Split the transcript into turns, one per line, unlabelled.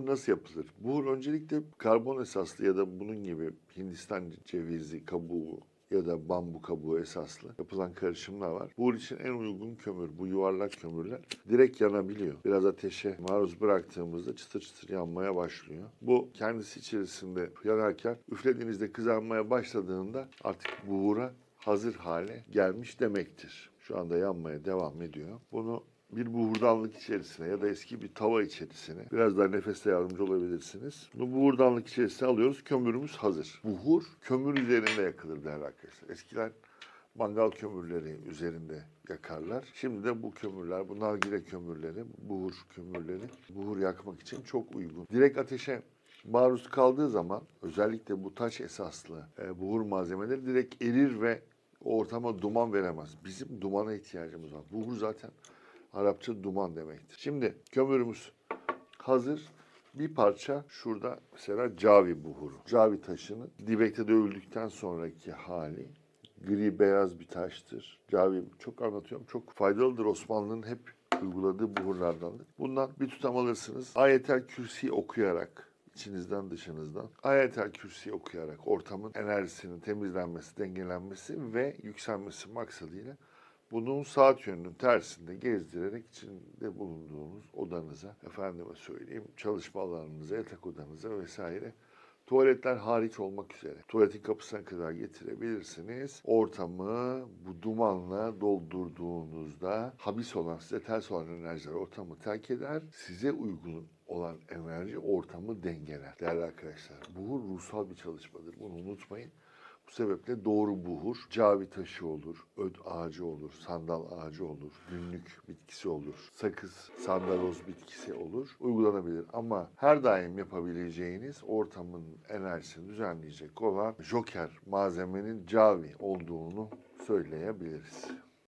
Buhur nasıl yapılır? Buhur öncelikle karbon esaslı ya da bunun gibi Hindistan cevizi kabuğu ya da bambu kabuğu esaslı yapılan karışımlar var. Buhur için en uygun kömür, bu yuvarlak kömürler direkt yanabiliyor. Biraz ateşe maruz bıraktığımızda çıtır çıtır yanmaya başlıyor. Bu kendisi içerisinde yanarken üflediğinizde kızarmaya başladığında artık buhura hazır hale gelmiş demektir. Şu anda yanmaya devam ediyor. Bunu bir buhurdanlık içerisine ya da eski bir tava içerisine biraz daha nefeste yardımcı olabilirsiniz. Bu buhurdanlık içerisine alıyoruz. Kömürümüz hazır. Buhur kömür üzerinde yakılır değerli arkadaşlar. Eskiden mangal kömürleri üzerinde yakarlar. Şimdi de bu kömürler, bu nargile kömürleri, buhur kömürleri buhur yakmak için çok uygun. Direkt ateşe maruz kaldığı zaman özellikle bu taş esaslı e, buhur malzemeleri direkt erir ve ortama duman veremez. Bizim dumana ihtiyacımız var. Buhur zaten Arapça duman demektir. Şimdi kömürümüz hazır. Bir parça şurada mesela cavi buhuru. Cavi taşını dibekte dövüldükten sonraki hali gri beyaz bir taştır. Cavi çok anlatıyorum. Çok faydalıdır. Osmanlı'nın hep uyguladığı buhurlardandır. Bundan bir tutam alırsınız. Ayetel Kürsi okuyarak içinizden dışınızdan ayetel kürsi okuyarak ortamın enerjisinin temizlenmesi, dengelenmesi ve yükselmesi maksadıyla bunun saat yönünün tersinde gezdirerek içinde bulunduğunuz odanıza, efendime söyleyeyim çalışma alanınıza, yatak odanıza vesaire tuvaletler hariç olmak üzere tuvaletin kapısına kadar getirebilirsiniz. Ortamı bu dumanla doldurduğunuzda habis olan, size ters olan enerjiler ortamı terk eder. Size uygun olan enerji ortamı dengeler. Değerli arkadaşlar, buhur ruhsal bir çalışmadır. Bunu unutmayın. Bu sebeple doğru buhur, cavi taşı olur, öd ağacı olur, sandal ağacı olur, günlük bitkisi olur, sakız, sandaloz bitkisi olur, uygulanabilir. Ama her daim yapabileceğiniz ortamın enerjisini düzenleyecek olan joker malzemenin cavi olduğunu söyleyebiliriz.